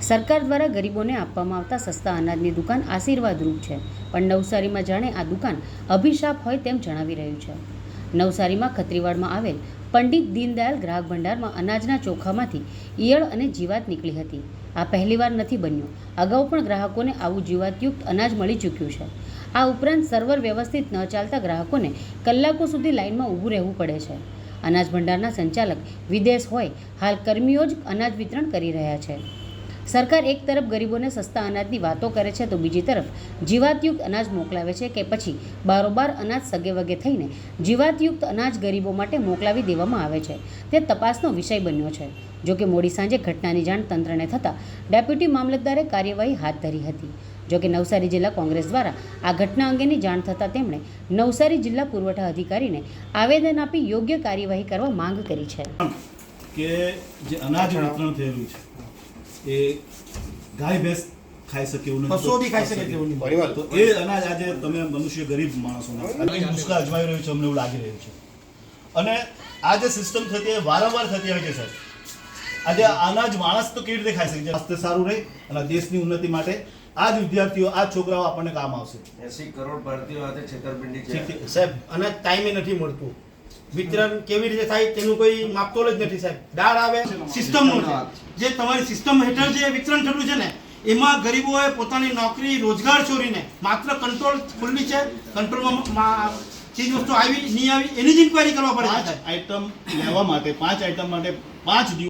સરકાર દ્વારા ગરીબોને આપવામાં આવતા સસ્તા અનાજની દુકાન આશીર્વાદરૂપ છે. પણ નવસારીમાં જાણે આ દુકાન અભિશાપ હોય તેમ જણાવી રહ્યું છે. નવસારીમાં ખત્રીવાડમાં આવેલ પંડિત દીનદયાલ ગ્રાહક ભંડારમાં અનાજના ચોખામાંથી ઈયળ અને જીવાત નીકળી હતી. આ પહેલીવાર નથી બન્યું. અગાઉ પણ ગ્રાહકોને આવું જીવાતયુક્ત અનાજ મળી ચૂક્યું છે. આ ઉપરાંત સર્વર વ્યવસ્થિત ન ચાલતા ગ્રાહકોને કલાકો સુધી લાઇનમાં ઊભું રહેવું પડે છે. અનાજ ભંડારના સંચાલક વિદેશ હોય, હાલ કર્મીઓ જ અનાજ વિતરણ કરી રહ્યા છે. સરકાર એક તરફ ગરીબોને સસ્તા અનાજની વાતો કરે છે તો બીજી તરફ જીવાતયુક્ત અનાજ મોકલાવે છે કે પછી બારોબાર અનાજ સગે વગે થઈને જીવાતયુક્ત અનાજ ગરીબો માટે મોકલાવી દેવામાં આવે છે. તે તપાસનો વિષય બન્યો છે. જો કે મોડી સાંજે ઘટનાની જાણ તંત્રને થતાં ડેપ્યુટી મામલતદારે કાર્યવાહી હાથ ધરી હતી. જો કે નવસારી જિલ્લા કોંગ્રેસ દ્વારા આ ઘટના અંગેની જાણ થતાં તેમણે નવસારી જિલ્લા પુરવઠા અધિકારીને આવેદન આપી યોગ્ય કાર્યવાહી કરવા માંગ કરી છે. કે જે અનાજ વિતરણ થયેલું છે. એ ગાય ભેંસ ખાઈ શકે એવું નથી. પશુઓ બી ખાઈ શકે તેવું નહીં. તો એ અનાજ આજે તમે મનુષ્ય ગરીબ માણસોને. આજે મુશ્કેલ અજમાવી રહ્યું છે અમને એવું લાગી રહ્યું છે. અને આ જે સિસ્ટમ થતી એ વારંવાર થતી હોય છે સાહેબ. આજે અનાજ માણસ તો કેવી રીતે ખાઈ શકે? સ્વાસ્થ્ય સારું રહે અને દેશની ઉન્નતિ માટે આ જ વિદ્યાર્થીઓ આ છોકરાઓ આપણને કામ આવશે. એસી કરોડ ભારતીયો આજે છેતરપિંડી છે. છે. સાહેબ અનાજ ટાઈમે નથી મળતું. વિતરણ કેવી રીતે થાય તેનું કોઈ માપતોલ જ નથી સાહેબ. દાળ આવે સિસ્ટમનું છે. જે તમારી સિસ્ટમ હેઠળ જે વિતરણ થયેલું છે ને એમાં ગરીબોએ પોતાની નોકરી રોજગાર છોડીને માત્ર કંટ્રોલ ખુલ્લી છે કંટ્રોલમાં ચીજ વસ્તુ આવી નહીં આવી એની જ ઇન્ક્વાયરી કરવા પડે આઈટમ લેવા માટે પાંચ આઈટમ માટે પાંચ દિવસ